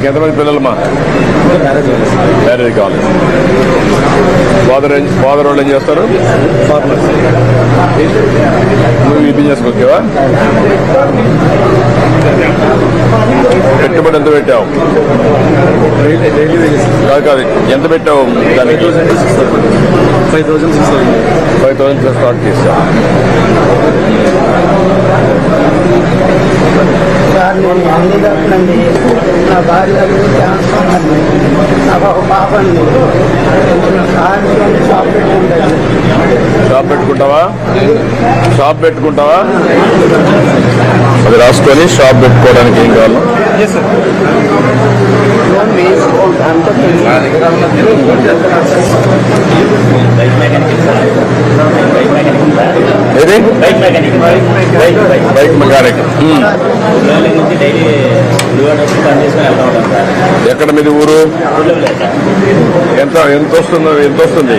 మీకు ఎంతమంది పిల్లలమ్మా? మ్యారేజ్ కావాలి ఫాదర్ ఫాదర్ వాళ్ళు ఏం చేస్తారు? నువ్వు ఈ బిజినెస్ ఓకేవా పెట్టుబడి ఎంత పెట్టావు? కాదు కాదు ఎంత పెట్టావు దానికి? Five thousand six five thousand start చేసావు సార్ నేను అన్ని నా క్యాన్సర్ ఉందండి నాకు ఒక పాప అండి షాప్ పెట్టుకుంటాను షాప్ పెట్టుకుంటావా? షాప్ పెట్టుకుంటావా? అది రాసుకొని షాప్ పెట్టుకోవడానికి ఏం కావాలి? ఏది? సార్ ఎక్కడ మీది ఊరు? ఎంత ఎంత వస్తుందో ఎంత వస్తుంది?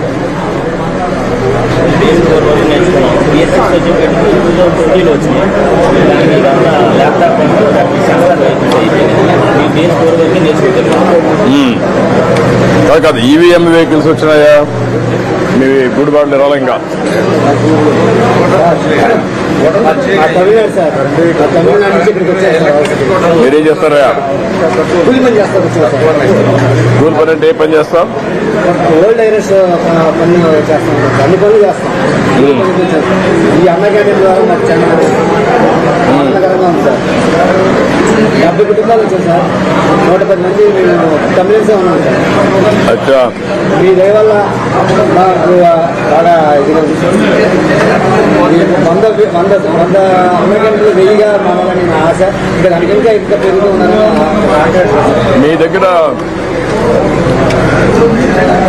బీఎస్ ఫోర్ వరకు నేర్చుకున్నాం బీఎస్ సిక్స్ వచ్చేప్పటికి టూ థౌసండ్ ట్వంటీలో వచ్చినాయి దానికి ఇదంతా ల్యాప్టాప్ అంటే దానికి కాదు కాదు ఈవీఎం వెహికల్స్ వచ్చినాయా? మీ గుడిబాట్లు రాలే ఇంకా మీరేం చేస్తారా? కూలి పని అంటే ఏ పని చేస్తాం ఓల్డ్ ఐరస్ పని చేస్తాం. అన్ని పనులు. ఈ అన్న క్యాంటీన్ ద్వారా నాకు చాలా ఆనందకరంగా ఉంది సార్ డెబ్బై కుటుంబాలు వచ్చాయి సార్. నూట పది మంది మేము తమిళన్సే ఉన్నాం సార్. అచ్చా. మీ దయ వల్ల మాకు బాగా. ఈ వంద వంద వంద అమెరికన్లు వెయ్యిగా మారాలని నా ఆశ. ఇంకా దానికి ఇంకా ఇంకా పెరుగుతూ ఉన్నాను మీ దగ్గర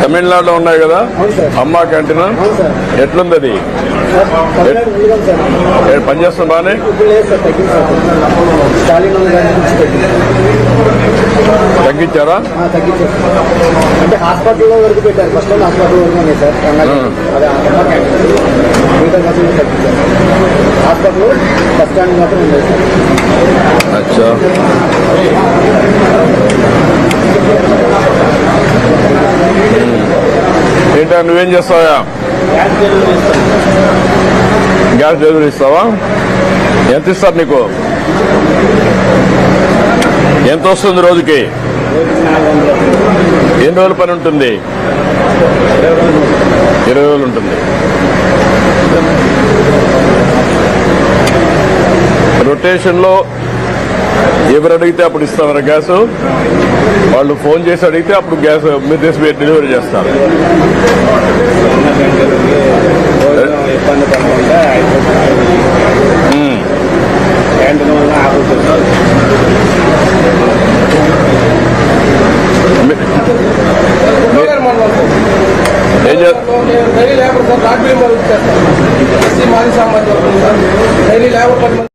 తమిళనాడులో ఉన్నాయి కదా? అమ్మా క్యాంటీన్? ఎట్లుంది అది సార్ తమిళనాడు ముందుగా ఉంది సార్ ఏ పని చేస్తుంది బాగానే? తగ్గించారా? అంటే హాస్పిటల్లో వరకు పెట్టారు. ఫస్ట్ హాస్పిటల్ వరకు సార్. హాస్పిటల్ బస్ స్టాండ్ మాత్రం ఉంది సార్. అచ్చా. ఏంటా నువ్వేం చేస్తావా గ్యాస్ డెలివరీ ఇస్తావా? ఎంత ఇస్తారు నీకు? ఎంత వస్తుంది రోజుకి? ఎన్ని రోజుల పని ఉంటుంది? ఇరవై రోజులు ఉంటుంది. రొటేషన్లో ఎవరు అడిగితే అప్పుడు ఇస్తామన్న గ్యాస్? వాళ్ళు ఫోన్ చేసి అడిగితే అప్పుడు గ్యాస్ మీరు తీసి డెలివరీ చేస్తారు. ఇబ్బంది పడకుండా. క్యాంటీన్ వల్ల చే- డైలీ లేబర్ డైలీ లేబర్